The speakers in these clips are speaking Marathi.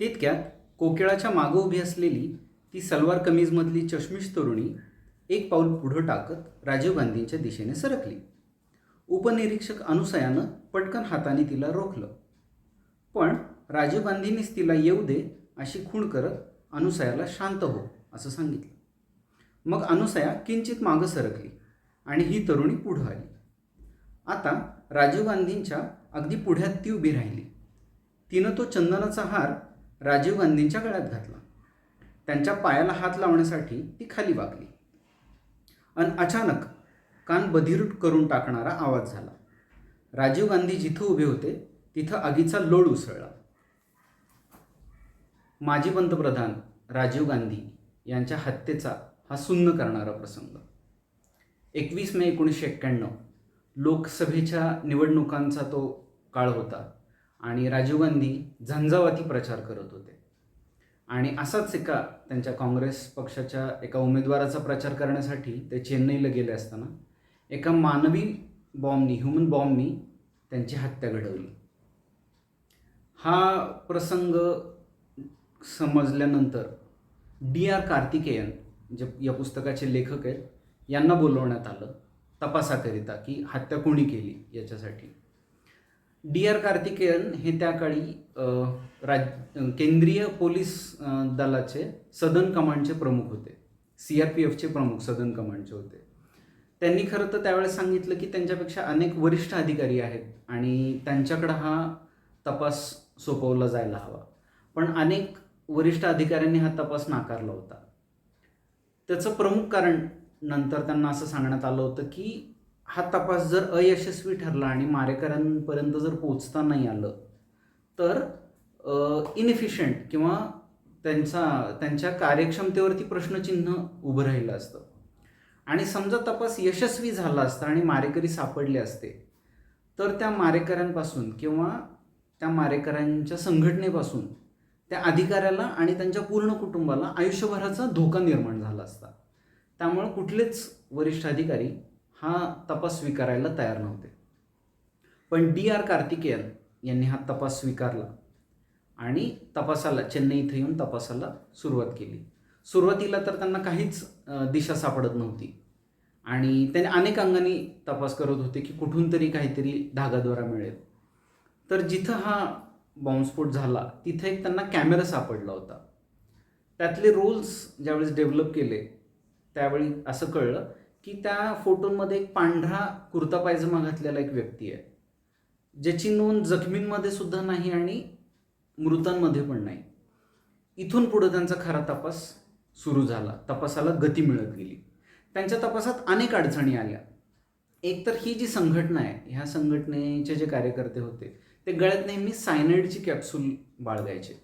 तितक्यात कोकिळाच्या मागं उभी असलेली ती सलवार कमीजमधली चष्मिश तरुणी एक पाऊल पुढं टाकत राजीव गांधींच्या दिशेने सरकली. उपनिरीक्षक अनुसयानं पटकन हाताने तिला रोखलं. पण राजीव गांधींनीच तिला येऊ दे अशी खूण करत अनुसयाला शांत हो असं सांगितलं. मग अनुसया किंचित मागं सरकली आणि ही तरुणी पुढं आली. आता राजीव गांधींच्या अगदी पुढ्यात ती उभी राहिली. तिनं तो चंदनाचा हार राजीव गांधींच्या गळ्यात घातला. त्यांच्या पायाला हात लावण्यासाठी ती खाली वाकली आणि अचानक कान बधीर करून टाकणारा आवाज झाला. राजीव गांधी जिथं उभे होते तिथं आगीचा लोळ उसळला. माजी पंतप्रधान राजीव गांधी यांच्या हत्येचा हा सुन्न करणारा प्रसंग. एकवीस मे एकोणीसशे एक्क्याण्णव लोकसभेच्या निवडणुकांचा तो काळ होता. आणि राजीव गांधी झंझावाती प्रचार करत होते. आणि असाच एका त्यांच्या काँग्रेस पक्षाच्या एका उमेदवाराचा प्रचार करण्यासाठी ते चेन्नईला गेले असताना एका मानवी बॉम्बनी ह्युमन बॉम्बनी त्यांची हत्या घडवली. हा प्रसंग समजल्यानंतर डी आर कार्तिकेयन जे या पुस्तकाचे लेखक आहेत यांना बोलवण्यात आलं तपासाकरिता की हत्या कोणी केली याच्यासाठी. डी आर कार्तिकेयन हे त्या काळी राज केंद्रीय पोलीस दलाचे सदन कमांडचे प्रमुख होते. सी आर पी एफचे प्रमुख सदन कमांडचे होते. त्यांनी खरं तर त्यावेळेस सांगितलं की त्यांच्यापेक्षा अनेक वरिष्ठ अधिकारी आहेत आणि त्यांच्याकडं हा तपास सोपवला जायला हवा. पण अनेक वरिष्ठ अधिकाऱ्यांनी हा तपास नाकारला होता. त्याचं प्रमुख कारण नंतर त्यांना असं सांगण्यात आलं होतं की हा तपास जर अयशस्वी ठरला आणि मारेकऱ्यांपर्यंत जर पोचता नाही आलं तर इनफिशियंट किंवा त्यांचा त्यांच्या कार्यक्षमतेवरती प्रश्नचिन्ह उभं राहिलं असतं. आणि समजा तपास यशस्वी झाला असता आणि मारेकरी सापडले असते तर त्या मारेकऱ्यांपासून किंवा त्या मारेकऱ्यांच्या संघटनेपासून त्या अधिकाऱ्याला आणि त्यांच्या पूर्ण कुटुंबाला आयुष्यभराचा धोका निर्माण झाला असता. त्यामुळं कुठलेच वरिष्ठ अधिकारी हा तपास स्वीकारायला तयार नव्हते. पण डी आर कार्तिकेयन यांनी हा तपास स्वीकारला आणि तपासाला चेन्नई इथं येऊन तपासाला सुरुवात केली. सुरुवातीला तर त्यांना काहीच दिशा सापडत नव्हती. आणि त्याने अनेक अंगाने तपास करत होते की कुठून तरी काहीतरी धागाद्वारा मिळेल. तर जिथं हा बॉम्बस्फोट झाला तिथं एक त्यांना कॅमेरा सापडला होता. त्यातले रोल्स ज्यावेळेस डेव्हलप केले त्यावेळी असं कळलं की त्या फोटोंमध्ये एक पांढरा कुर्ता पायजमा घातलेला एक व्यक्ती आहे ज्याची नोंद जखमींमध्ये सुद्धा नाही आणि मृतांमध्ये पण नाही. इथून पुढं त्यांचा खरा तपास सुरू झाला. तपासाला गती मिळत गेली. त्यांच्या तपासात अनेक अडचणी आल्या. एकतर ही जी संघटना आहे ह्या संघटनेचे जे कार्यकर्ते होते ते गळ्यात नेहमी सायनाईडची कॅप्सूल बाळगायचे.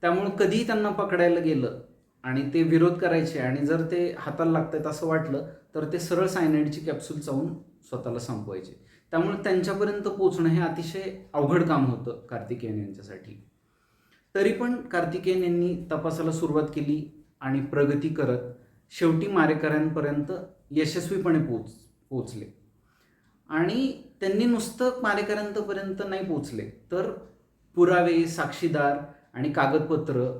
त्यामुळं कधीही त्यांना पकडायला गेलं आणि ते विरोध करायचे आणि जर ते हाताला लागतात असं वाटलं तर ते सरळ सायनाईडची कॅप्सूल चावून स्वतःला संपवायचे. त्यामुळे त्यांच्यापर्यंत पोचणं हे अतिशय अवघड काम होतं कार्तिकेयन यांच्यासाठी. तरी पण कार्तिकेयन यांनी तपासाला सुरुवात केली आणि प्रगती करत शेवटी मारेकऱ्यांपर्यंत यशस्वीपणे पोच पोचले आणि त्यांनी नुसतं मारेकऱ्यांपर्यंत नाही पोचले तर पुरावे साक्षीदार आणि कागदपत्र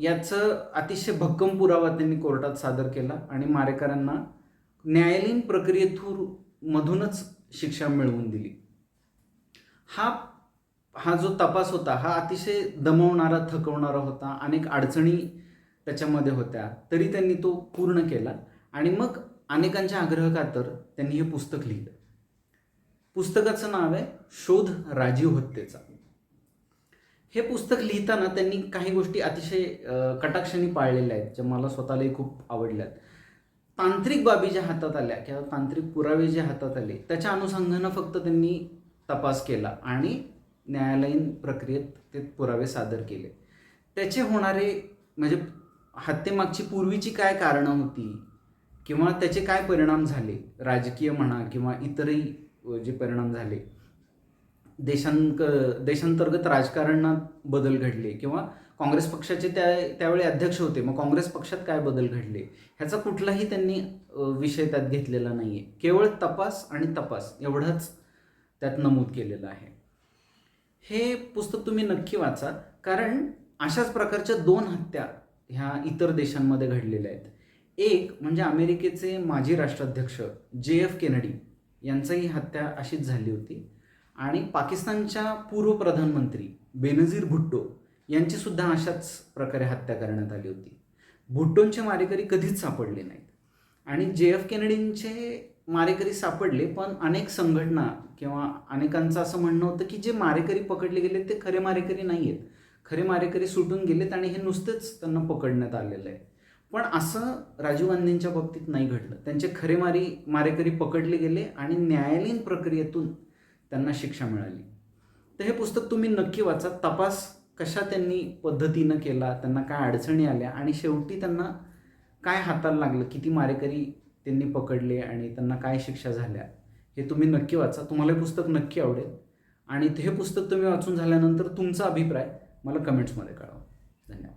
याचं अतिशय भक्कम पुरावा त्यांनी कोर्टात सादर केला आणि मारेकरांना न्यायालयीन प्रक्रियेतून मधूनच शिक्षा मिळवून दिली. हा हा जो तपास होता हा अतिशय दमवणारा थकवणारा होता अनेक अडचणी त्याच्यामध्ये होत्या तरी त्यांनी तो पूर्ण केला आणि मग अनेकांच्या आग्रहकातर त्यांनी हे पुस्तक लिहिलं. पुस्तकाचं नाव आहे शोध राजीव हत्येचा. हे पुस्तक लिहिताना त्यांनी काही गोष्टी अतिशय कटाक्षाने पाळलेल्या आहेत ज्या मला स्वतःलाही खूप आवडल्यात तांत्रिक बाबी ज्या हातात आल्या किंवा तांत्रिक पुरावे जे हातात आले त्याच्या अनुषंगानं फक्त त्यांनी तपास केला आणि न्यायालयीन प्रक्रियेत ते पुरावे सादर केले. त्याचे होणारे म्हणजे हत्येमागची पूर्वीची काय कारणं होती किंवा त्याचे काय परिणाम झाले राजकीय म्हणा किंवा इतरही जे परिणाम झाले देशांक देशांतर्गत राजकारणात बदल घडले किंवा काँग्रेस पक्षाचे त्या त्यावेळी अध्यक्ष होते मग काँग्रेस पक्षात काय बदल घडले? ह्याचा कुठलाही त्यांनी विषय त्यात घेतलेला नाही आहे केवळ तपास आणि तपास एवढंच त्यात नमूद केलेलं आहे. हे पुस्तक तुम्ही नक्की वाचा कारण अशाच प्रकारच्या दोन हत्या ह्या इतर देशांमध्ये घडलेल्या आहेत. एक म्हणजे अमेरिकेचे माजी राष्ट्राध्यक्ष जे एफ केनडी यांचंही हत्या अशीच झाली होती. आणि पाकिस्तानच्या पूर्व प्रधानमंत्री बेनझीर भुट्टो यांची सुद्धा अशाच प्रकारे हत्या करण्यात आली होती. भुट्टोंचे मारेकरी कधीच सापडले नाहीत. आणि जे एफ केनेडींचे मारेकरी सापडले पण अनेक संघटना किंवा अनेकांचं असं म्हणणं होतं की जे मारेकरी पकडले गेले ते खरे मारेकरी नाही आहेत खरे मारेकरी सुटून गेलेत आणि हे नुसतेच त्यांना पकडण्यात आलेलं आहे. पण असं राजीव गांधींच्या बाबतीत नाही घडलं. त्यांचे खरे मारी मारेकरी पकडले गेले आणि न्यायालयीन प्रक्रियेतून त्यांना शिक्षा मिळाली. तर हे पुस्तक तुम्ही नक्की वाचा. तपास कशा त्यांनी पद्धतीनं केला त्यांना काय अडचणी आल्या आणि शेवटी त्यांना काय हाताला लागलं किती मारेकरी त्यांनी पकडले आणि त्यांना काय शिक्षा झाल्या हे तुम्ही नक्की वाचा. तुम्हाला हे पुस्तक नक्की आवडेल. आणि हे पुस्तक तुम्ही वाचून झाल्यानंतर तुमचा अभिप्राय मला कमेंट्समध्ये कळवा. धन्यवाद.